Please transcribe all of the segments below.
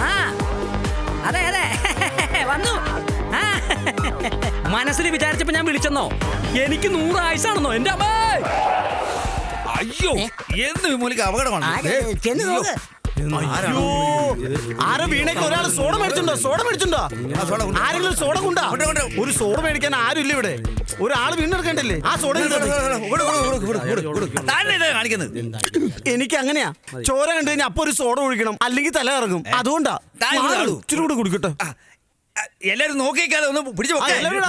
ആ. അതെ അതെ. വന്നു. ആ. മനസ്സിൽ വിചാരിച്ചപ്പോ ഞാൻ വിളിച്ചെന്നോ? എനിക്ക് നൂറ് ആയുസാണെന്നോ? എന്റെ അമ്മേ! അയ്യോ എന്ത് വിമൂലിക്ക് അപകടമാണ്? ചെന്ന് നോക്ക്. ആരാണോ? ആരോ വീണേക്ക് ഒരാൾ സോഡ മേടിച്ചുണ്ടോ സോഡ. ആരെങ്കിലും സോഡ കൊണ്ടാ. ഒരു സോഡ മേടിക്കാൻ ആരും ഇല്ല ഇവിടെ. ഒരാൾ വീണെടുക്കണ്ടല്ലേ? ആ സോഡ കാണിക്കുന്നത്. എനിക്ക് അങ്ങനെയാ ചോര കണ്ടു കഴിഞ്ഞാൽ അപ്പൊ ഒരു സോഡ ഒഴിക്കണം. അല്ലെങ്കിൽ തല ഇറങ്ങും അതുകൊണ്ടാ. ഇച്ചിരി കൂടെ കുടിക്കട്ടെ. എല്ലാരും നോക്കിക്കാതെ ഒന്ന് പിടിച്ചു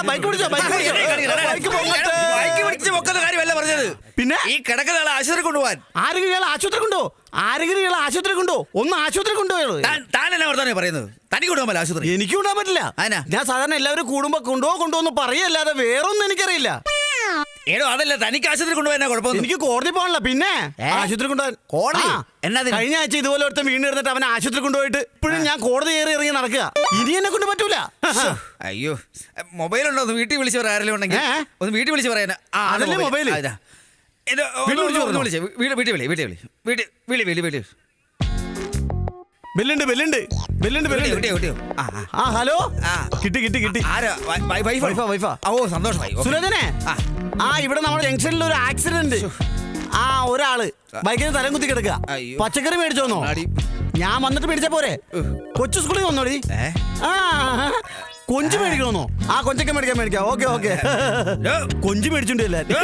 ബൈക്ക് പിടിച്ചോ, ബൈക്ക് പിന്നെ? ഈ കിടക്കുന്ന ആളെ ആശുപത്രി കൊണ്ടുപോകാൻ. ആരെങ്കിലും ഇയാൾ ആശുപത്രി കൊണ്ടോ? ആരെങ്കിലും ഇയാൾ ആശുപത്രി കൊണ്ടോ? ഒന്ന് ആശുപത്രി കൊണ്ടുപോയോ എന്നാ വർത്താനം പറയുന്നത്? തനിക്ക് കൊണ്ടുപോകാൻ ആശുപത്രി. എനിക്ക് കൊണ്ടുപോകാൻ പറ്റില്ല. അതിനാ? ഞാൻ സാധാരണ എല്ലാവരും കൂടുമ്പോ കൊണ്ടോ കൊണ്ടുപോന്ന് പറയല്ലാതെ വേറൊന്നും എനിക്കറിയില്ല. ഏടോ അതല്ല തനിക്ക് ആശുപത്രി കൊണ്ടുപോയാ കുഴപ്പം എനിക്ക് കോടതി പോകണല്ലോ പിന്നെ? ആശുപത്രി കൊണ്ടുപോകാൻ. കോടതി? എന്നാ? കഴിഞ്ഞ ആഴ്ച ഇതുപോലെ ഒരുത്തം വീണ് കിടന്നിട്ട് അവനെ ആശുപത്രി കൊണ്ടുപോയിട്ട് ഇപ്പോഴും ഞാൻ കോടതി കയറി ഇറങ്ങി നടക്കുക. ഇനി എന്നെ കൊണ്ട് പറ്റൂല. അയ്യോ. മൊബൈൽ ഉണ്ടോ? ഒന്ന് വീട്ടിൽ വിളിച്ച് പറയാറില്ല ഉണ്ടെങ്കിൽ ഒന്ന് വീട്ടിൽ വിളിച്ച് പറയാനാ. അതല്ലേ മൊബൈൽ. ആ, വീട്ടിൽ വിളി വീട്ടിൽ വിളി. വീട്ടിൽ വിളി വിളി വിളി. ബെല്ലുണ്ട് ബെല്ലുണ്ട്. ബെല്ലുണ്ട് ബെല്ലുണ്ട്. ഹലോ? കിട്ടി കിട്ടി കിട്ടി. ഓ സന്തോഷമായി. ആ. ഇവിടെ നമ്മുടെ ജംഗ്ഷനിൽ ഒരു ആക്സിഡന്റ് ആ ഒരാൾ ബൈക്കിന് തലം കുത്തി കിടക്കുക. പച്ചക്കറി മേടിച്ചോന്നോ. ഞാൻ വന്നിട്ട് മേടിച്ച പോരെ. കൊച്ചു സ്കൂളിൽ വന്നോടി. ആ കൊഞ്ച് മേടിക്കണമെന്നോ? ആ കൊഞ്ചൊക്കെ മേടിക്കാൻ മേടിക്കാം. Okay okay. കൊഞ്ച് മേടിച്ചിട്ടില്ല ഡോ,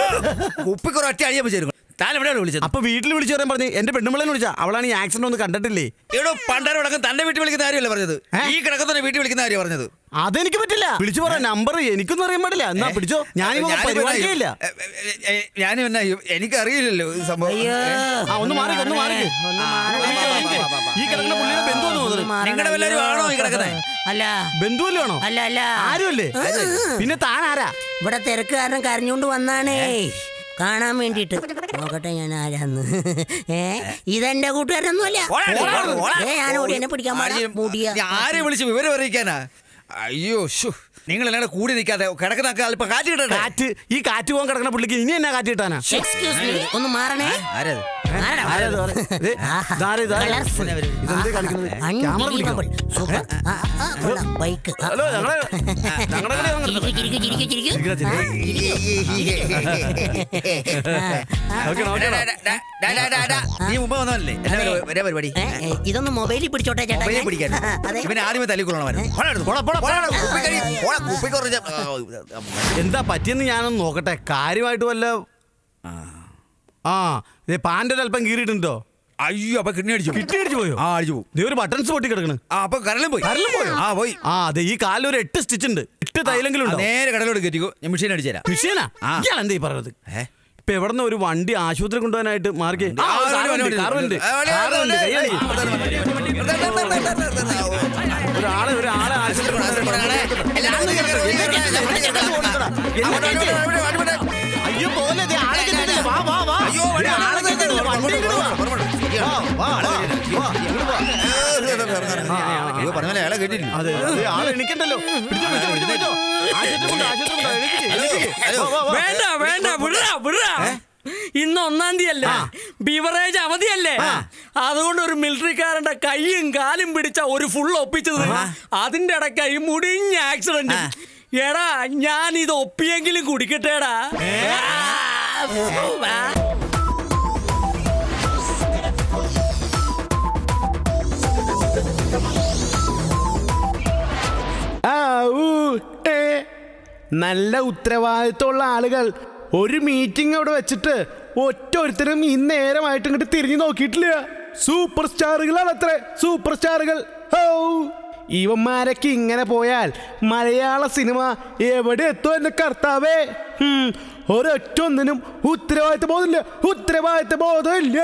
കുപ്പിക്കുറ ഒറ്റ അഴിയപ്പോ ചേരും താൻ എവിടെയാണ് വിളിച്ചത്? അപ്പൊ വീട്ടിൽ വിളിച്ചു പറയാൻ പറഞ്ഞു. എന്റെ പെണ്ണുമ്പളെ വിളിച്ചാ. അവളാണ് ഈ ആക്സിഡന്റ് ഒന്നും കണ്ടിട്ടില്ലേ? എടോ പണ്ടാരോടക്കം തന്റെ വീട്ടിൽ വിളിക്കുന്ന കാര്യമല്ല പറഞ്ഞത്? ഈ കിടക്കുന്ന വീട്ടിൽ വിളിക്കുന്ന കാര്യം പറഞ്ഞത്. അതെനിക്ക് പറ്റില്ല. വിളിച്ചു പറയാൻ നമ്പർ എനിക്കൊന്നും അറിയാൻ പാടില്ല. എന്നാ പിടിച്ചോ? എ, ഞാനും എന്നാ എനിക്കറിയില്ലല്ലോ ഈ സംഭവം. ആ ഒന്ന് മാറി ഒന്ന് മാറി. ഈ കിടക്കുന്ന പുള്ളിയുടെ ബന്ധു നിങ്ങളുടെ വല്ലവരും ആണോ ഈ കിടക്കുന്നത് അല്ല. ബന്ധുവല്ലോ ആണോ? അല്ല അല്ല. ആരുമല്ലേ? പിന്നെ താൻ ആരാ ഇവിടെ തിരക്കുകാരൻ കരഞ്ഞോണ്ട് വന്നാണേ. കാണാൻ വേണ്ടിട്ട് നോക്കട്ടെ ഞാൻ ആരാന്ന്. ഏ ഇതെന്റെ കൂട്ടുകാരൊന്നുമല്ല ഞാൻ ഓടി. എന്നെ പിടിക്കാൻ പാടാ. മുടിയ. ആരെ വിളിച്ച് വിവരം അറിയിക്കാനാ? അയ്യോ ഷു നിങ്ങൾ എല്ലാവരും കൂടി നിൽക്കാതെ കിടക്കുന്ന അല്പം കാറ്റ് കിട്ടട്ടെ കാറ്റ് ഈ കാറ്റ് പോകാൻ കിടക്കുന്ന പുള്ളിക്ക് ഇനി എന്നാ കാറ്റ് കിട്ടാനാ എക്സ്ക്യൂസ് മീ ഒന്ന് മാറണേ ആരത് മാറണം. ആരാ ഇത്? ദേ, ഇതാരാ, ഇതാരാ? Colourful. ഇതെന്തേ കാണിക്കുന്നത്? ക്യാമറ പിടിക്കണോ? Unbelievable. Super. ആ, ആ, കൊള്ളാം. ബൈക്ക് ആ, ഹലോ ഞങ്ങളെ ഞങ്ങളുടെ കളി അങ്ങ് ചിരിക്കൂ, ചിരിക്കൂ, ചിരിക്കൂ, ചിരിക്കൂ. ചിരിക്കടാ, ആ, ചിരിക്കടാ. ചിരിക്കൂ. ആ, ഓക്കേ, ഡാ, നോക്കടാ. ഡാ, ഡാ, ഡാ, ഡാ, ഡാ, ഡാ. നീ മുമ്പ് വന്നതല്ലേ എന്നാ പരിപാടി ഏ, ഏ, ഇതൊന്ന് മൊബൈലിൽ പിടിച്ചോട്ടെ ചേട്ടാ മൊബൈലിൽ ഞാൻ. പിടിക്കാൻ അതെ ഇവനെ ആദ്യമേ തല്ലിക്കൊള്ളണം പോടാ, പോടാ, പോടാ. കുപ്പിക്കുറച്ച് എന്താ പറ്റിയെന്ന് ഞാനൊന്ന് നോക്കട്ടെ കാര്യമായിട്ട് വല്ല ആ ദേ പാന്റെ അല്പം കീറിയിട്ടുണ്ടോ അയ്യോ അപ്പൊ കിഡ്നി അടിച്ചു കിട്ടി അടിച്ചു പോയോ ആ അടിച്ചു പോയി ദേ ഒരു ബട്ടൺസ് പൊട്ടി കിടക്കണ് ആ അപ്പൊ കരലും പോയി കരലും പോയോ? ആ പോയി ആ അതെ ഈ കാലിൽ ഒരു എട്ട് സ്റ്റിച്ച് ഉണ്ട് എട്ട് തൈലെങ്കിലും ഉണ്ട് നേരെ കടലോട് കയറ്റിക്കോ ഞാൻ മെഷീൻ അടിച്ചു തരാം മിഷീനാ ആ. ഇയാൾ എന്താ ഈ പറയുന്നത് ഏ? ഇപ്പൊ എവിടെന്ന് ഒരു വണ്ടി ആശുപത്രി കൊണ്ടുപോകാനായിട്ട് മാർഗേ ആ, വണ്ടി, ഒരാളെ ഒരാളെ അയ്യോ പോലെ ആളെ വാ വാ വാ അയ്യോ, ആളെ. അയ്യോ പറഞ്ഞ അയാളെ കേട്ടില്ല ആളെ എണിക്കണ്ടല്ലോ. വേണ്ട വേണ്ട വിടറാ വിടറാ ഇന്ന് ഒന്നാം തീയതി അല്ലേ ബിവറേജ് അവധിയല്ലേ അതുകൊണ്ട് ഒരു മിലിറ്ററിക്കാരന്റെ കൈയും കാലും പിടിച്ച ഒരു ഫുൾ ഒപ്പിച്ചത് അതിന്റെ ഇടയ്ക്കായി മുടിഞ്ഞ ആക്സിഡന്റ് എടാ ഞാൻ ഇത് ഒപ്പിയെങ്കിലും കുടിക്കട്ടേടാ. നല്ല ഉത്തരവാദിത്തമുള്ള ആളുകൾ ഒരു മീറ്റിംഗ് അവിടെ വെച്ചിട്ട് ഒറ്റ ഒരുത്തരും ഇന്നേരമായിട്ട് നേരമായിട്ട് ഇങ്ങോട്ട് തിരിഞ്ഞു നോക്കിയിട്ടില്ല. സൂപ്പർ സ്റ്റാറുകളാണ് അത്ര സൂപ്പർ സ്റ്റാറുകൾ ഇവന്മാരൊക്കെ ഇങ്ങനെ പോയാൽ മലയാള സിനിമ എവിടെ എത്തും എന്റെ കർത്താവേ? ഒരൊറ്റ ഒന്നിനും ഉത്തരവാദിത്ത ബോധമില്ല ഉത്തരവാദിത്ത ബോധമില്ല.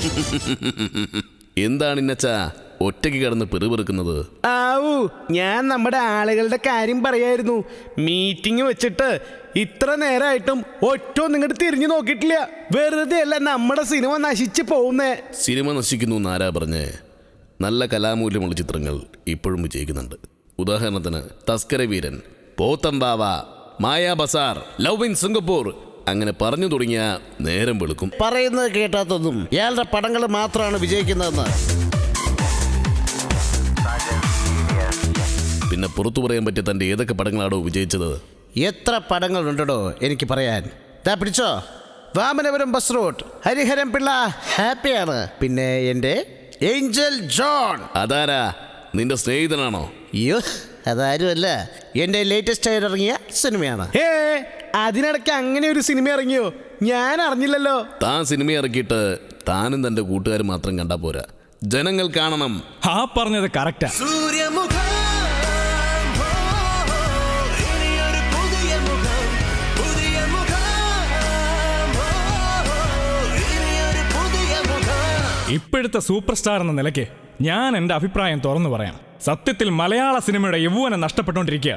എന്താണ് ഇന്നച്ചാ ഒറ്റയ്ക്ക് കിടന്ന് പെറുപെറുക്കുന്നത്? ആവൂ ഞാൻ നമ്മുടെ ആളുകളുടെ കാര്യം പറയായിരുന്നു. മീറ്റിംഗ് വെച്ചിട്ട് ഇത്ര നേരമായിട്ടും ഒറ്റ നിങ്ങോട്ട് തിരിഞ്ഞു നോക്കിയിട്ടില്ല. വെറുതെ അല്ല നമ്മുടെ സിനിമ നശിച്ചു പോകുന്നേ. സിനിമ നശിക്കുന്നു എന്ന് ആരാ പറഞ്ഞേ? നല്ല കലാമൂല്യമുള്ള ചിത്രങ്ങൾ ഇപ്പോഴും വിജയിക്കുന്നുണ്ട്. ഉദാഹരണത്തിന് Thaskaraveeran Veeran Pothanvava Maya Bazaar love in Singapore അങ്ങനെ പറഞ്ഞു തുടങ്ങിയ നേരം വെളുക്കും. പറയുന്നത് കേട്ടാത്തതും ഇയാളുടെ പടങ്ങൾ മാത്രമാണ് വിജയിക്കുന്നതെന്ന്. പിന്നെ പുറത്തു പറയാൻ പറ്റിയ തന്റെ ഏതൊക്കെ പടങ്ങളാണോ വിജയിച്ചത്? എത്ര പടങ്ങളുണ്ടോ എനിക്ക് പറയാൻ. ദാ പിടിച്ചോ. വാമനപുരം ബസ് റൂട്ട് ഹരിഹരം പിള്ള ഹാപ്പിയാണ്. പിന്നെ എന്റെ ഏഞ്ചൽ ജോൺ. അതാരാ? നിന്റെ സ്നേഹിതനാണോ? അയ്യോ അതാരുമല്ല എന്റെ ലേറ്റസ്റ്റ് ആയിട്ട് ഇറങ്ങിയ സിനിമയാണ്. ഏ അതിനിടയ്ക്ക് അങ്ങനെ ഒരു സിനിമ ഇറങ്ങിയോ? ഞാൻ അറിഞ്ഞില്ലല്ലോ. താൻ സിനിമ ഇറക്കിയിട്ട് താനും തന്റെ കൂട്ടുകാർ മാത്രം കണ്ടാ പോരാ. ജനങ്ങൾ കാണണം. ആ പറഞ്ഞത് കറക്റ്റാ ഇപ്പോഴത്തെ സൂപ്പർ സ്റ്റാർ എന്ന നിലയ്ക്ക് ഞാൻ എന്റെ അഭിപ്രായം തുറന്നു പറയാം. സത്യത്തിൽ മലയാള സിനിമയുടെ യൗവനം നഷ്ടപ്പെട്ടുകൊണ്ടിരിക്കുക.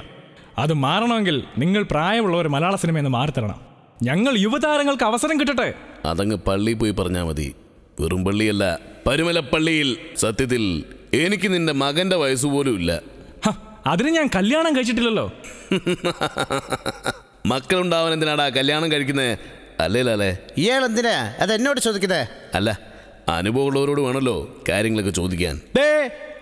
അത് മാറണമെങ്കിൽ നിങ്ങൾ പ്രായമുള്ള ഒരു മലയാള സിനിമ എന്ന് മാറിത്തരണം ഞങ്ങൾ യുവതാരങ്ങൾക്ക് അവസരം കിട്ടട്ടെ. അതങ്ങ് പള്ളിയിൽ പോയി പറഞ്ഞാൽ മതി. വെറും പള്ളിയല്ല പരുമലപ്പള്ളിയിൽ സത്യത്തിൽ എനിക്ക് നിന്റെ മകന്റെ വയസ്സ് പോലും ഇല്ല. ഹ, അതിന് ഞാൻ കല്യാണം കഴിച്ചിട്ടില്ലല്ലോ. മക്കളുണ്ടാവാൻ എന്തിനാടാ കല്യാണം കഴിക്കുന്നേ? അല്ലേ ഇയാൾ എന്തിനാ അത് എന്നോട് ചോദിക്കുന്നത് അല്ല അനുഭവമുള്ളവരോട് വേണമല്ലോ കാര്യങ്ങളൊക്കെ ചോദിക്കാൻ. ദേ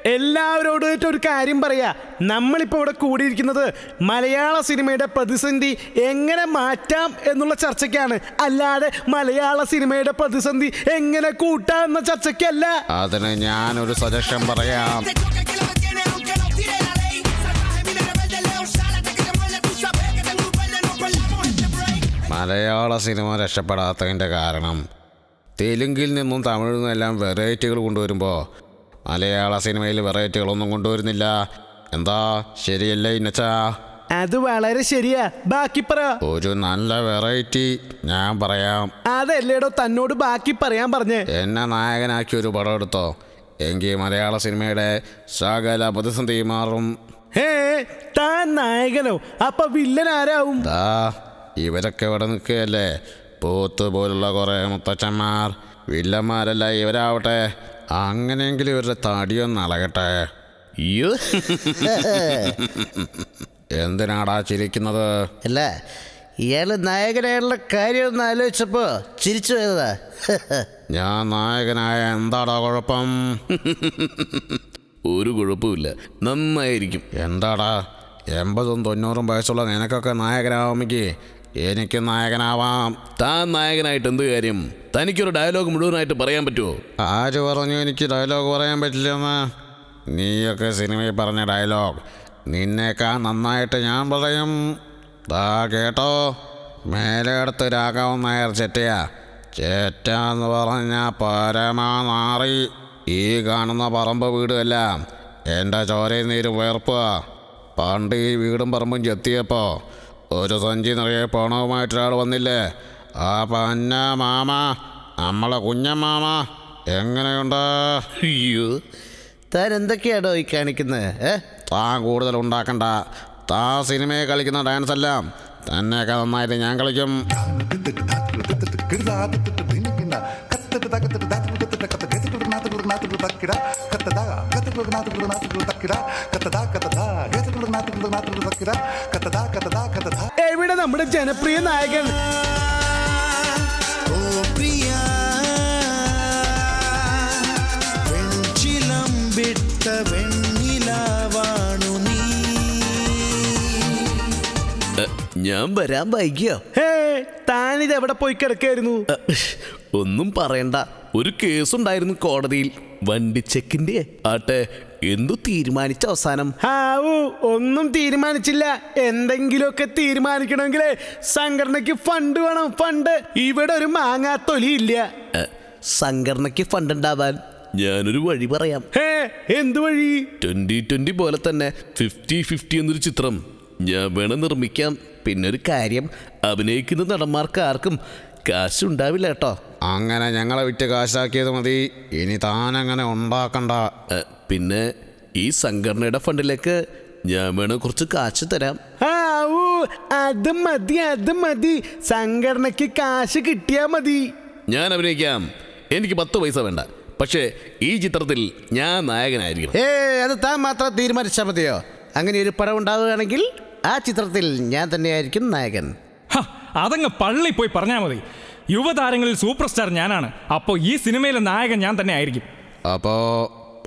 എല്ലാവരോടുമായിട്ട് ഒരു കാര്യം പറയാ. നമ്മളിപ്പോൾ ഇവിടെ കൂടിയിരിക്കുന്നത് മലയാള സിനിമയുടെ പ്രതിസന്ധി എങ്ങനെ മാറ്റാം എന്നുള്ള ചർച്ചയ്ക്കാണ്. അല്ലാതെ മലയാള സിനിമയുടെ പ്രതിസന്ധി എങ്ങനെ കൂട്ടാം എന്ന ചർച്ചയ്ക്കല്ല. അതിന് ഞാനൊരു സജഷൻ പറയാം. മലയാള സിനിമ രക്ഷപ്പെടാത്തതിന്റെ കാരണം. തെലുങ്കിൽ നിന്നും തമിഴിൽ നിന്നും എല്ലാം വെറൈറ്റികൾ കൊണ്ടുവരുമ്പോൾ മലയാള സിനിമയിൽ വെറൈറ്റികളൊന്നും കൊണ്ടുവരുന്നില്ല. എന്താ? ശരിയല്ലേ ഇന്നച്ചാ? അത് വളരെ ശരിയാ. ബാക്കി പറ. ഒരു നല്ല വെറൈറ്റി ഞാൻ പറയാം. അതല്ലേടോ തന്നോട് ബാക്കി പറയാൻ പറഞ്ഞേ? എന്നെ നായകനാക്കി ഒരു പടം എടുത്തോ. എങ്കിൽ മലയാള സിനിമയുടെ സകല പ്രതിസന്ധി മാറും. ഹേ താൻ നായകനോ? അപ്പൊ വില്ലൻ ആരാവും? ദാ ഇവരൊക്കെ ഇവിടെ നിൽക്കുകയല്ലേ? പോത്ത് പോലുള്ള കുറേ മുത്തച്ഛന്മാർ. വില്ലന്മാരല്ല ഇവരാവട്ടെ. അങ്ങനെയെങ്കിലും ഇവരുടെ തടിയൊന്ന് അളകട്ടെ. അയ്യോ എന്തിനാടാ ചിരിക്കുന്നത്? അല്ല ഇയാൾ നായകനായുള്ള കാര്യം ഒന്ന് ആലോചിച്ചപ്പോ ചിരിച്ചു പോയതാ. ഞാൻ നായകനായ എന്താടാ കുഴപ്പം? ഒരു കുഴപ്പമില്ല. നന്നായിരിക്കും. എന്താടാ? എൺപതും തൊണ്ണൂറും വയസ്സുള്ള നിനക്കൊക്കെ നായകനാവുമെങ്കിൽ എനിക്ക് നായകനാവാം. താൻ നായകനായിട്ട് എന്ത് കാര്യം? തനിക്കൊരു ഡയലോഗ് മുഴുവനായിട്ട് പറയാൻ പറ്റുമോ ആര് പറഞ്ഞു എനിക്ക് ഡയലോഗ് പറയാൻ പറ്റില്ലെന്ന്? നീയൊക്കെ സിനിമയിൽ പറഞ്ഞ ഡയലോഗ് നിന്നേക്കാൾ നന്നായിട്ട് ഞാൻ പറയും. താ കേട്ടോ. മേലെടുത്ത് രാഘവൻ നായർ ചെറ്റയാ. ചേറ്റ എന്ന് പറഞ്ഞ പരമാ നാറി ഈ കാണുന്ന പറമ്പ് വീടുമെല്ലാം. എന്റെ ചോരയിൽ നീര് വേർപ്പുക പണ്ട് ഈ വീടും പറമ്പും ചെത്തിയപ്പോൾ ഒരു സഞ്ചി നിറയെ പണവുമായിട്ടൊരാൾ വന്നില്ലേ ആ പന്ന മാമ നമ്മളെ കുഞ്ഞമാമ എങ്ങനെയുണ്ട് അയ്യോ താൻ എന്തൊക്കെയാണോ ഈ കാണിക്കുന്നത് ഏ താൻ കൂടുതൽ ഉണ്ടാക്കണ്ട താ സിനിമയെ കളിക്കുന്ന ഡാൻസ് എല്ലാം തന്നെയൊക്കെ നന്നായിട്ട് ഞാൻ കളിക്കും എവിടെ നമ്മുടെ ജനപ്രിയ നായകൻ. ഞാൻ വരാൻ വൈകിയോ? ഹേ താനിത് എവിടെ പോയി കിടക്കായിരുന്നു? ഒന്നും പറയണ്ട. ഒരു കേസുണ്ടായിരുന്നു കോടതിയിൽ. വണ്ടി ചെക്കിന്റെ ആട്ടെ എന്തു തീരുമാനിച്ച അവസാനം. ഹാവു ഒന്നും തീരുമാനിച്ചില്ല. എന്തെങ്കിലുമൊക്കെ തീരുമാനിക്കണമെങ്കിൽ സംഘടനയ്ക്ക് ഫണ്ട് വേണം. ഫണ്ട് ഇവിടെ ഒരു മാങ്ങാത്തൊലി ഇല്ല സംഘടനയ്ക്ക് ഫണ്ട് ഉണ്ടാവാൻ ഞാനൊരു വഴി പറയാം. ഹേ എന്ത് വഴി? ട്വന്റി ട്വന്റി പോലെ തന്നെ ഫിഫ്റ്റി ഫിഫ്റ്റി എന്നൊരു ചിത്രം ഞാൻ വേണം നിർമ്മിക്കാം. പിന്നെ ഒരു കാര്യം അഭിനയിക്കുന്ന നടന്മാർക്ക് ആർക്കും കാശുണ്ടാവില്ല കേട്ടോ. അങ്ങനെ ഞങ്ങളെ വിറ്റ് കാശാക്കിയത് മതി. ഇനി താൻ അങ്ങനെ ഉണ്ടാക്കണ്ട പിന്നെ ഈ സംഘടനയുടെ ഫണ്ടിലേക്ക് ഞാൻ വേണം കുറച്ച് കാശ് തരാം. അത് മതി അത് മതി. സംഘടനയ്ക്ക് കാശ് കിട്ടിയാ മതി. ഞാൻ അഭിനയിക്കാം. എനിക്ക് പത്ത് പൈസ വേണ്ട. പക്ഷേ ഈ ചിത്രത്തിൽ ഞാൻ നായകനായിരിക്കും ഏ അത് താൻ മാത്രം തീരുമാനിച്ചാൽ മതിയോ? അങ്ങനെ ഒരു പടം ഉണ്ടാവുകയാണെങ്കിൽ ആ ചിത്രത്തിൽ ഞാൻ തന്നെയായിരിക്കും നായകൻ. ഹ, അതങ്ങ് പള്ളി പോയി പറഞ്ഞാൽ മതി. യുവതാരങ്ങളിൽ സൂപ്പർ സ്റ്റാർ ഞാനാണ്. അപ്പോൾ ഈ സിനിമയിലെ നായകൻ ഞാൻ തന്നെ ആയിരിക്കും അപ്പോ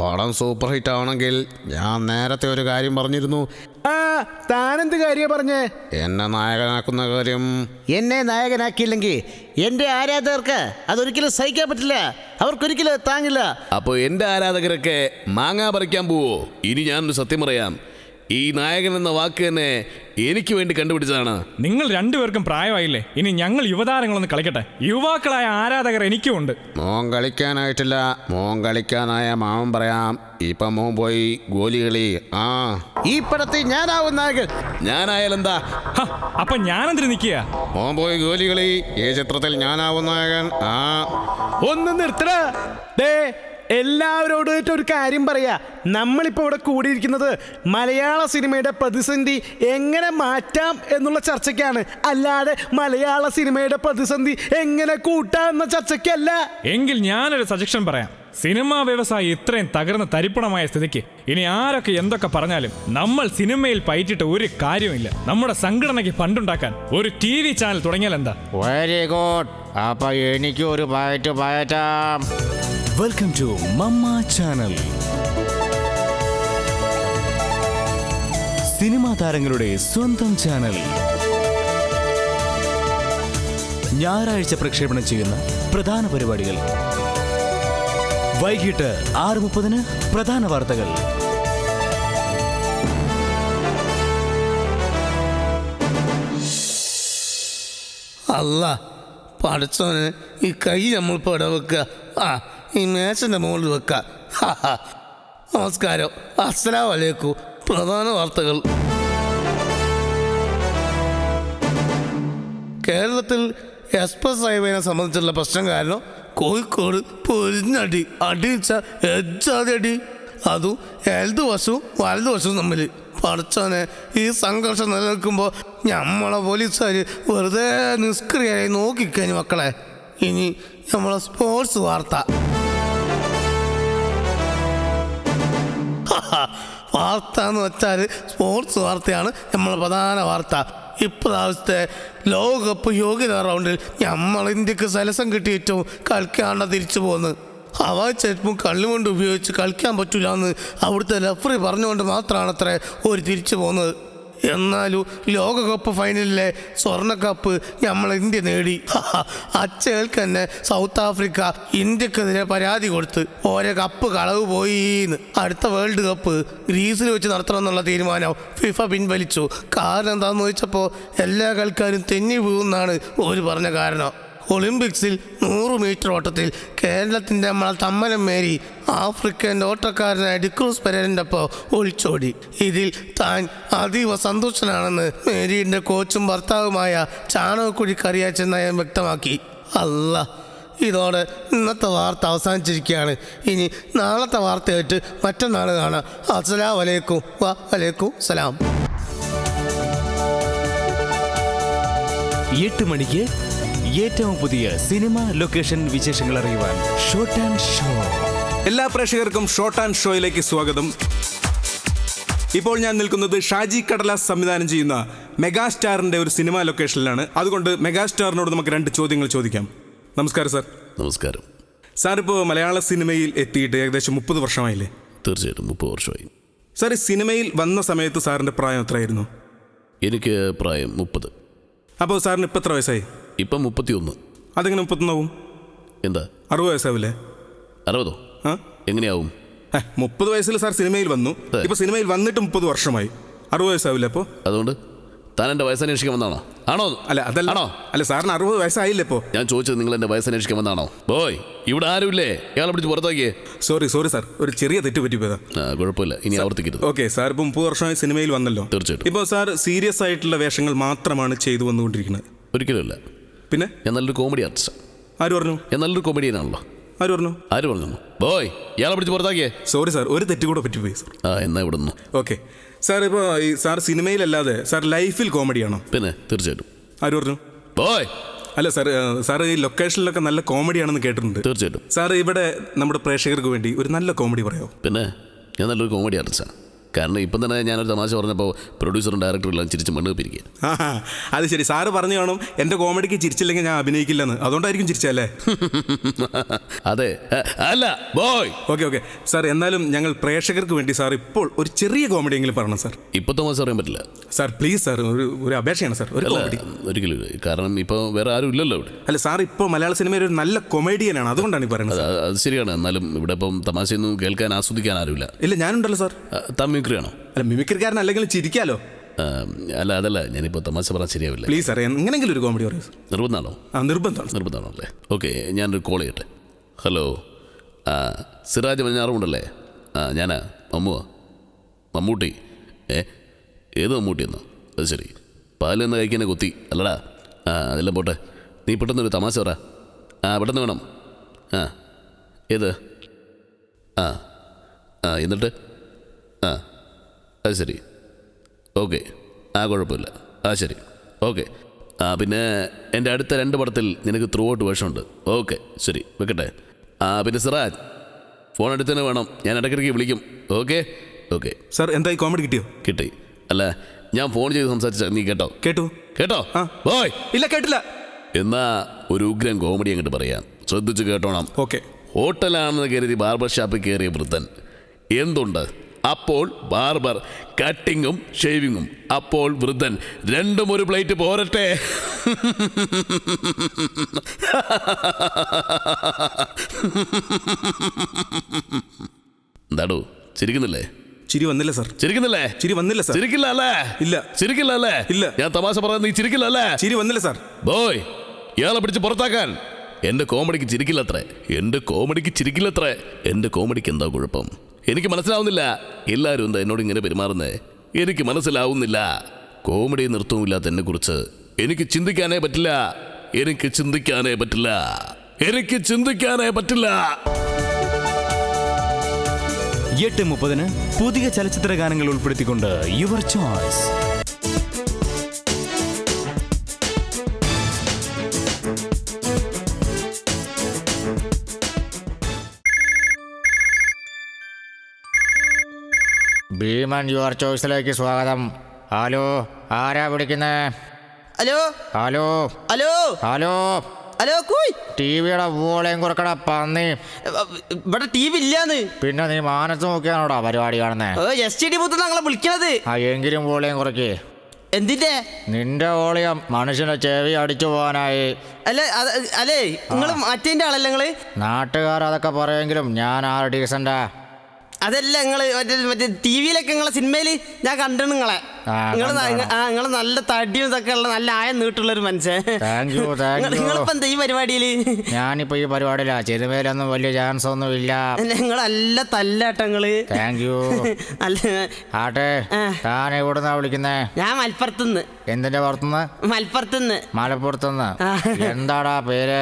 പടം സൂപ്പർ ഹിറ്റ് ആവണമെങ്കിൽ ഞാൻ നേരത്തെ ഒരു കാര്യം പറഞ്ഞിരുന്നു. ആ താനെന്ത് കാര്യ പറഞ്ഞേ? എന്നെ നായകനാക്കുന്ന കാര്യം. എന്നെ നായകനാക്കിയില്ലെങ്കിൽ എന്റെ ആരാധകർക്ക് അതൊരിക്കലും സഹിക്കാൻ പറ്റില്ല. അവർക്കൊരിക്കലും താങ്ങില്ല. അപ്പോൾ എന്റെ ആരാധകരൊക്കെ മാങ്ങാ പറിക്കാൻ പോവോ? ഇനി ഞാനൊരു സത്യം പറയാം. ഈ നായകൻ എന്ന വാക്ക് തന്നെ എനിക്ക് വേണ്ടി കണ്ടുപിടിച്ചതാണ്. നിങ്ങൾ രണ്ടുപേർക്കും പ്രായമായില്ലേ? ഇനി ഞങ്ങൾ യുവതാരങ്ങളൊന്ന് കളിക്കട്ടെ. യുവാക്കളായ ആരാധകർ എനിക്കും ഉണ്ട്. മോൻ കളിക്കാനായിട്ടില്ല. മോൻ കളിക്കാനായ മാമൻ പറയാം ഇപ്പൊ മോൻ പോയി ഗോലി കളി. ആ. ഈ പടത്തിൽ ഞാനാവും നായകൻ. ഞാനായാലെന്താ എന്താ? അപ്പൊ ഞാനെന്തിനു നിൽക്കുക? മോൻ പോയി ഗോലി കളി. ഈ ചിത്രത്തിൽ ഞാനാവും നായകൻ. ആ. ഒന്ന് നിർത്തട. ദേ എല്ലാവരോടായിട്ട് ഒരു കാര്യം പറയാ. നമ്മളിപ്പോ ഇവിടെ കൂടിയിരിക്കുന്നത് മലയാള സിനിമയുടെ പ്രതിസന്ധി എങ്ങനെ മാറ്റാം എന്നുള്ള ചർച്ചയ്ക്കാണ്. അല്ലാതെ മലയാള സിനിമയുടെ പ്രതിസന്ധി എങ്ങനെ കൂട്ടാം എന്ന ചർച്ചയ്ക്കല്ല. എങ്കിൽ ഞാനൊരു സജഷൻ പറയാം. സിനിമാ വ്യവസായം ഇത്രയും തകർന്ന തരിപ്പണമായ സ്ഥിതിക്ക് ഇനി ആരൊക്കെ എന്തൊക്കെ പറഞ്ഞാലും നമ്മൾ സിനിമയിൽ പയറ്റിട്ട് ഒരു കാര്യമില്ല നമ്മുടെ സംഘടനയ്ക്ക് ഫണ്ടുണ്ടാക്കാൻ ഒരു ടി വി ചാനൽ തുടങ്ങിയാൽ എന്താ? വെരി ഗുഡ് അപ്പൊ എനിക്ക് ഒരു പയറ്റ് പയറ്റാം. Welcome to Mamma channel cinema താരങ്ങളുടെ സ്വന്തം ചാനൽ ഞായറാഴ്ച പ്രക്ഷേപണം ചെയ്യുന്ന പ്രധാന പരിപാടികൾ. വൈകിട്ട് ആറ് മുപ്പതിന് പ്രധാന വാർത്തകൾ. അല്ല പഠിച്ചവന് ഈ കൈ നമ്മൾ പടവെക്കുക. വെക്കുക ആ ഈ മേശന്റെ മുകളിൽ ഹാ. നമസ്കാരം. അസ്സലാം വലൈക്കും പ്രധാന വാർത്തകൾ. കേരളത്തിൽ എക്സ്പ്രസ് ഹൈവേനെ സംബന്ധിച്ചുള്ള പ്രശ്നം കാരണം കോഴിക്കോട് പൊരിഞ്ഞടി അടിച്ച എജ്ജാതി അടി അതും വലത് വശവും തമ്മിൽ. പഠിച്ചോനെ ഈ സംഘർഷം നിലനിൽക്കുമ്പോൾ നമ്മളെ പോലീസുകാർ വെറുതെ നിഷ്ക്രിയായി നോക്കിക്കഴിഞ്ഞു മക്കളെ. ഇനി നമ്മളെ സ്പോർട്സ് വാർത്ത. വാർത്ത എന്ന് വെച്ചാൽ സ്പോർട്സ് വാർത്തയാണ് നമ്മളെ പ്രധാന വാർത്ത. ഇപ്രാവശ്യത്തെ ലോകകപ്പ് യോഗ്യത റൗണ്ടിൽ നമ്മൾ ഇന്ത്യയ്ക്ക് സലസം കിട്ടിയിട്ടും കളിക്കാണ്ട തിരിച്ചു പോന്ന്. ഹവാ ചെരുപ്പും കള്ളും കൊണ്ട് ഉപയോഗിച്ച് കളിക്കാൻ പറ്റില്ല എന്ന് അവിടുത്തെ റെഫറി പറഞ്ഞുകൊണ്ട് മാത്രമാണ് അത്ര ഒരു തിരിച്ചു പോകുന്നത് എന്നാലും ലോകകപ്പ് ഫൈനലിലെ സ്വർണ കപ്പ് നമ്മൾ ഇന്ത്യ നേടി. അച്ചകൾക്ക് തന്നെ സൗത്ത് ആഫ്രിക്ക ഇന്ത്യക്കെതിരെ പരാതി കൊടുത്ത് ഓരോ കപ്പ് കളവ് പോയിന്ന്. അടുത്ത വേൾഡ് കപ്പ് ഗ്രീസിൽ വെച്ച് നടത്തണം എന്നുള്ള തീരുമാനം ഫിഫ പിൻവലിച്ചു. കാരണം എന്താണെന്ന് ചോദിച്ചപ്പോൾ എല്ലാ കളിക്കാരും തെന്നി വീഴുന്നാണ് ഒരു പറഞ്ഞ കാരണം. ഒളിമ്പിക്സിൽ നൂറ് മീറ്റർ ഓട്ടത്തിൽ കേരളത്തിന്റെ നമ്മളെ തമ്മനം മേരി ആഫ്രിക്കൻ ഓട്ടക്കാരനായ ഡിക്രൂസ് പെരേരന്റെ ഒപ്പം ഒളിച്ചോടി. ഇതിൽ താൻ അതീവ സന്തുഷ്ടനാണെന്ന് മേരിയുടെ കോച്ചും ഭർത്താവുമായ ചാണകക്കുഴി കറിയാച്ചൻ നയം വ്യക്തമാക്കി. അല്ല ഇതോടെ ഇന്നത്തെ വാർത്ത അവസാനിച്ചിരിക്കുകയാണ്. ഇനി നാളത്തെ വാർത്തയായിട്ട് മറ്റന്നാൾ കാണാം. അസ്സലാം വലൈക്കും വാ വലൈക്കും സലാം. എട്ട് മണിക്ക് ഏറ്റവും പുതിയ സിനിമ ലൊക്കേഷൻ വിശേഷങ്ങൾ അറിയുവാൻ ഷോർട്ട് ആൻഡ് ഷോ. എല്ലാ പ്രേക്ഷകർക്കും ഷോർട്ട് ആൻഡ് ഷോയിലേക്ക് സ്വാഗതം. ഇപ്പോൾ ഞാൻ നിൽക്കുന്നത് ഷാജി കടലാസ് സംവിധാനം ചെയ്യുന്ന മെഗാസ്റ്റാറിന്റെ ഒരു സിനിമ ലൊക്കേഷനിലാണ്. അതുകൊണ്ട് മെഗാസ്റ്റാറിനോട് നമുക്ക് രണ്ട് ചോദ്യങ്ങൾ ചോദിക്കാം. നമസ്കാരം സാർ. നമസ്കാരം. സാർ ഇപ്പോൾ മലയാള സിനിമയിൽ എത്തിയിട്ട് ഏകദേശം മുപ്പത് വർഷമായില്ലേ? തീർച്ചയായിട്ടും മുപ്പത് വർഷമായി. സാർ ഈ സിനിമയിൽ വന്ന സമയത്ത് സാറിന്റെ പ്രായം എത്രയായിരുന്നു? എനിക്ക് പ്രായം മുപ്പത്. അപ്പോൾ സാറിന് ഇപ്പം എത്ര വയസ്സായി? ഇപ്പം മുപ്പത്തിയൊന്ന്. അതെങ്ങനെ മുപ്പത്തൊന്നാവും? എന്താ? അറുപത് വയസ്സാവില്ലേ? അറുപതോ? ആ? എങ്ങനെയാവും? ഏ, മുപ്പത് വയസ്സിൽ സാർ സിനിമയിൽ വന്നു. ഇപ്പൊ സിനിമയിൽ വന്നിട്ട് മുപ്പത് വർഷമായി. അറുപത് വയസ്സാവില്ലേ അപ്പോൾ അതുകൊണ്ട് താൻ എന്റെ വയസ്സന്വേഷിക്കാൻ വന്നാണോ ആണോ? അല്ല അതല്ല. ആണോ? അല്ല സാറിന് അറുപത് വയസ്സായില്ലേ ഇപ്പോൾ ഞാൻ ചോദിച്ചത് നിങ്ങൾ എന്റെ വയസ്സന്വേഷിക്കാൻ വന്നാണോ ബോയ് ഇവിടെ ആരുമില്ലേ? ഇയാളെ പിടിച്ച് പുറത്താക്കിയേ. Sorry sorry sir. ഒരു ചെറിയ തെറ്റ് പറ്റിപ്പോയതാ ആ കുഴപ്പമില്ല. ഇനി ആവർത്തിക്കരുത്. ഓക്കെ സാർ ഇപ്പൊ മുപ്പത് വർഷമായി സിനിമയിൽ വന്നല്ലോ. തീർച്ചയായിട്ടും. ഇപ്പോൾ സാർ സീരിയസ് ആയിട്ടുള്ള വേഷങ്ങൾ മാത്രമാണ് ചെയ്തു വന്നുകൊണ്ടിരിക്കുന്നത്. ഒരിക്കലുമില്ല പിന്നെ? ഞാൻ നല്ലൊരു കോമഡി ആർട്ടിസ്റ്റ് ആര് പറഞ്ഞു? ഞാൻ നല്ലൊരു കോമഡിയനാണല്ലോ ആര് പറഞ്ഞു? ആര് പറഞ്ഞു? ബോയ് ഇയാളെ പിടിച്ച് പുറത്താക്കിയേ. സോറി സാർ ഒരു തെറ്റ് കൂടെ പറ്റിപ്പോയി സാർ ആ എന്നാ ഇവിടെ നിന്ന്. ഓക്കെ. സാർ ഇപ്പോൾ ഈ സാർ സിനിമയിലല്ലാതെ സാർ ലൈഫിൽ കോമഡിയാണോ പിന്നെ തീർച്ചയായിട്ടും. ആര് പറഞ്ഞു? ബോയ്. അല്ല സാർ സാർ ഈ ലൊക്കേഷനിലൊക്കെ നല്ല കോമഡിയാണെന്ന് കേട്ടിട്ടുണ്ട്. തീർച്ചയായിട്ടും. സാർ ഇവിടെ നമ്മുടെ പ്രേക്ഷകർക്ക് വേണ്ടി ഒരു നല്ല കോമഡി പറയാമോ പിന്നെ ഞാൻ നല്ലൊരു കോമഡി ആർട്ടിസ്റ്റാണ് കാരണം ഇപ്പം തന്നെ ഞാനൊരു തമാശ പറഞ്ഞപ്പോൾ പ്രൊഡ്യൂസറും ഡയറക്ടറും എല്ലാം ചിരിച്ച് മണ്ണ് പിരിക്കുക ആ അത് ശരി സാറ് പറഞ്ഞു കാണും എന്റെ കോമഡിക്ക് ചിരിച്ചില്ലെങ്കിൽ ഞാൻ അഭിനയിക്കില്ലെന്ന്. അതുകൊണ്ടായിരിക്കും ചിരിച്ചല്ലേ അതെ. അല്ല ബോയ്. Okay okay. സാർ എന്നാലും ഞങ്ങൾ പ്രേക്ഷകർക്ക് വേണ്ടി സാർ ഇപ്പോൾ ഒരു ചെറിയ കോമഡി എങ്കിലും പറയണം സാർ. ഇപ്പോൾ തമാശ പറയാൻ പറ്റില്ല. സാർ പ്ലീസ് സാർ ഒരു ഒരു അപേക്ഷയാണ് സാർ. ഒരു കോമഡി. ഒരിക്കലും ഇല്ല. കാരണം ഇപ്പോൾ വേറെ ആരും ഇല്ലല്ലോ ഇവിടെ. അല്ല സാർ ഇപ്പോൾ മലയാള സിനിമയിൽ ഒരു നല്ല കൊമേഡിയനാണ്. അതുകൊണ്ടാണ് ഈ പറയുന്നത് അത് അത് ശരിയാണ്. എന്നാലും ഇവിടെ ഇപ്പം തമാശയൊന്നും കേൾക്കാൻ ആസ്വദിക്കാൻ ആരുമില്ല. ഇല്ല ഞാനുണ്ടല്ലോ സാർ. തമ്മിക്രിയാണോ അല്ല മിമിക്രിക്കാരൻ അല്ലെങ്കിൽ ചിരിക്കാലോ? അല്ല അതല്ല ഞാനിപ്പോൾ തമാശ പറഞ്ഞാൽ ശരിയാവില്ല. പ്ലീസ് അറിയാം എങ്ങനെങ്കിലും ഒരു കോമഡി പറയൂ. നിർബന്ധമാണോ? ആ നിർബന്ധമാണ്. നിർബന്ധമാണോ അല്ലേ ഓക്കെ ഞാനൊരു കോൾ ചെയ്യട്ടെ. ഹലോ ആ സിറാജ് പതിനാറുമുണ്ടല്ലേ ആ ഞാനാ മമ്മുവാ. മമ്മൂട്ടി. ഏ ഏത് മമ്മൂട്ടി എന്നോ? അത് ശരി. പാലെന്ന് കഴിക്കുന്ന കുത്തി അല്ലടാ. ആ അതെല്ലാം പോട്ടെ. നീ പെട്ടെന്നൊരു തമാശ പറ. ആ പെട്ടെന്ന് വേണം. ആ ഏത്? ആ ആ എന്നിട്ട്? ആ അത് ശരി. ഓക്കെ. ആ കുഴപ്പമില്ല. ആ ശരി. ഓക്കെ. ആ പിന്നെ എന്റെ അടുത്ത രണ്ട് പടത്തിൽ നിനക്ക് ത്രൂ ഔട്ട് വേഷമുണ്ട് ഓക്കെ ശരി. വെക്കട്ടെ. ആ പിന്നെ സിറാജ് ഫോൺ എടുത്തന്നെ തന്നെ വേണം. ഞാൻ ഇടയ്ക്കിടയ്ക്ക് വിളിക്കും. ഓക്കെ? ഓക്കെ. സാർ എന്തായി കോമഡി കിട്ടിയോ? കിട്ടി. അല്ല ഞാൻ ഫോൺ ചെയ്ത് സംസാരിച്ച നീ കേട്ടോ? കേട്ടു. കേട്ടോ? ബോയ്! ഇല്ല കേട്ടില്ല. എന്നാ ഒരു ഉഗ്രം കോമഡി അങ്ങോട്ട് പറയാം. ശ്രദ്ധിച്ചു കേട്ടോണം. ഓക്കെ. ഹോട്ടലാണെന്ന് കരുതി ബാർബർ ഷാപ്പിൽ കയറിയ വൃദ്ധൻ. എന്തുണ്ട്? അപ്പോൾ ബാർബർ കട്ടിങ്ങും ഷേവിങ്ങും. അപ്പോൾ വൃദ്ധൻ രണ്ടും ഒരു പ്ലേറ്റ് പോരട്ടെ? എന്താടോ ചിരിക്കുന്നില്ലേ? ചിരി വന്നില്ല സർ. ചിരിക്കുന്നില്ലേ? ചിരി വന്നില്ല സർ. ചിരിക്കില്ല അല്ലേ? ഇല്ല. ചിരിക്കില്ല അല്ലേ? ഇല്ല. ഞാൻ തമാശ പറയാൻ നീ ചിരിക്കില്ല അല്ലേ? ചിരി വന്നില്ല സർ. ബോയ് ഇയാളെ പിടിച്ച് പുറത്താക്കാൻ. എന്റെ കോമഡിക്ക് ചിരിക്കില്ലത്രേ. എന്റെ കോമഡിക്ക് ചിരിക്കില്ലത്രേ. എന്റെ കോമഡിക്ക് എന്താ കുഴപ്പം? എനിക്ക് മനസ്സിലാവുന്നില്ല. എല്ലാവരും എന്താ എന്നോട് ഇങ്ങനെ പെരുമാറുന്നേ. എനിക്ക് മനസ്സിലാവുന്നില്ല. കോമഡി നൃത്തവുമില്ലാത്ത എന്നെ കുറിച്ച് എനിക്ക് ചിന്തിക്കാനേ പറ്റില്ല. എനിക്ക് ചിന്തിക്കാനേ പറ്റില്ല. എനിക്ക് ചിന്തിക്കാനേ പറ്റില്ല. എട്ട് മുപ്പതിന് പുതിയ ചലച്ചിത്ര ഗാനങ്ങൾ ഉൾപ്പെടുത്തിക്കൊണ്ട് യുവർ ചോയ്സ് ഭീമൻ യുവർ ചോയ്സിലേക്ക് സ്വാഗതം. ഹലോ ആരാ വിളിക്കുന്നേ? Hello? Hello? Hello? Hello? Hello കൂയ്. T വിയുടെ വോളയും കുറക്കട പന്നി. ഇവിടെ ടി വി ഇല്ലാന്ന് പിന്നെ നീ മാനത്ത് നോക്കിയാണോടാ പരിപാടി കാണുന്നേ? എസ് ടി ഡി ബൂത്ത് ഞങ്ങളെ വിളിക്കണത്. ആ എങ്കിലും വോളയും കുറക്കേ എന്തിന്റെ? നിന്റെ വോളിയം മനുഷ്യനെ ചെവി അടിച്ചു പോകാനായി. അല്ല അല്ലേ? നിങ്ങൾ മറ്റേന്റെ ആളല്ലേ നിങ്ങൾ? നാട്ടുകാർ അതൊക്കെ പറയുമെങ്കിലും ഞാൻ ആ? ഡീസന്റാ അതല്ല നിങ്ങൾ മറ്റേ ടി വിയിലൊക്കെ നിങ്ങളെ സിനിമയിൽ ഞാൻ കണ്ടു നിങ്ങളെ നിങ്ങൾ ആ നിങ്ങൾ നല്ല തടിയും ഇതൊക്കെ ഉള്ള നല്ല ആയം നീട്ടുള്ള ഒരു മനുഷ്യൻ. നിങ്ങളിപ്പോ എന്താ ഈ പരിപാടിയിൽ ഞാനിപ്പോ ഈ പരിപാടിയിലാ. ചെറുമേലൊന്നും വലിയ ചാൻസ് ഒന്നും ഇല്ല. നിങ്ങൾ നല്ല തല്ലാട്ടങ്ങൾ താങ്ക് യു ആട്ടെ ഞാൻ എവിടുന്നാ വിളിക്കുന്നേ? ഞാൻ മലപ്പുറത്തുനിന്ന്. എന്തിന്റെ പുറത്തുനിന്ന്? മലപ്പുറത്തുനിന്ന്. മലപ്പുറത്തുനിന്ന്. എന്താടാ പേര്?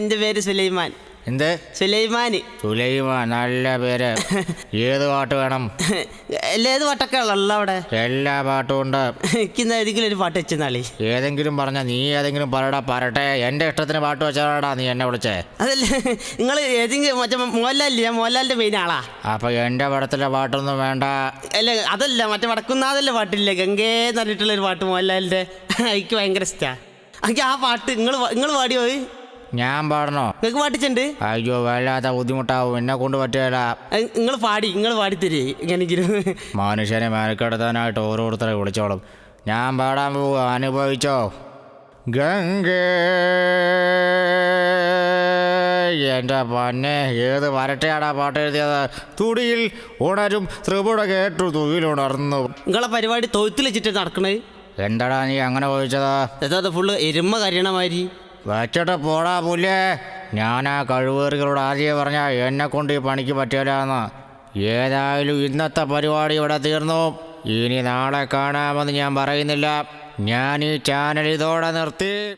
എന്റെ പേര് സുലൈമാൻ. എന്ത്? സുലൈമാന്. സുലൈമാൻ നല്ല പേര്. ഏത് പാട്ട് വേണം? ഏത് പാട്ടൊക്കെ ഉള്ള അവിടെ? എല്ലാ പാട്ടും ഉണ്ട്. എനിക്ക് ഇന്ന് ഏതെങ്കിലും ഒരു പാട്ട് വെച്ചെന്നാളി ഏതെങ്കിലും പറഞ്ഞ നീ ഏതെങ്കിലും പറയടാ പറട്ടെ എന്റെ ഇഷ്ടത്തിന് പാട്ട് വെച്ചാടാ നീ എന്നെ വിളിച്ചേ. അതല്ല നിങ്ങൾ ഏതെങ്കിലും മറ്റേ മോഹൻലാലില്ലേ? ഞാൻ മോഹൻലാലിന്റെ മെയിൻ ആളാ? അപ്പൊ എന്റെ പടത്തിലെ പാട്ടൊന്നും വേണ്ട. അല്ല അതല്ല മറ്റേ വടക്കുന്നാഥല്ലേ പാട്ടില്ലേ? ഗംഗേ എന്ന് പറഞ്ഞിട്ടുള്ള ഒരു പാട്ട് മോഹൻലാലിന്റെ. എനിക്ക് ഭയങ്കര ഇഷ്ടാ. എനിക്ക് ആ പാട്ട് നിങ്ങൾ നിങ്ങൾ പാടിയോ ഞാൻ പാടണോ? നിങ്ങൾക്ക് പാട്ടിച്ചുണ്ട്? അയ്യോ വല്ലാത്ത ബുദ്ധിമുട്ടാവും. എന്നെ കൊണ്ട് പറ്റിയല്ല നിങ്ങൾ പാടി നിങ്ങൾ പാടിത്തരേ. എങ്ങനെയെങ്കിലും മനുഷ്യനെ മെനക്കെടുത്താനായിട്ട് ഓരോരുത്തരെ വിളിച്ചോളും. ഞാൻ പാടാൻ പോവുക അനുഭവിച്ചോ? ഗംഗ. എന്റെ പന്നെ ഏത് വരട്ടെയാടാ പാട്ട് എഴുതിയത് തുടിയിൽ ഉണരും ത്രിപുട കേട്ടു തുയിലുണർന്നു. നിങ്ങളെ പരിപാടി തൊഴുത്തിൽ വെച്ചിട്ട് നടക്കണേ? എന്താടാ നീ അങ്ങനെ ചോദിച്ചതാ? എന്താ ഫുള്ള് എരുമ കരയണ മാതിരി? വെച്ചിട്ട് പോടാ പുല്ലേ. ഞാൻ ആ കഴിവേറികളോട് ആദ്യം പറഞ്ഞ എന്നെ കൊണ്ട് ഈ പണിക്ക് പറ്റില്ലാന്ന് ഏതായാലും ഇന്നത്തെ പരിപാടി ഇവിടെ തീർന്നു. ഇനി നാളെ കാണാമെന്ന് ഞാൻ പറയുന്നില്ല. ഞാൻ ഈ ചാനൽ ഇതോടെ നിർത്തി.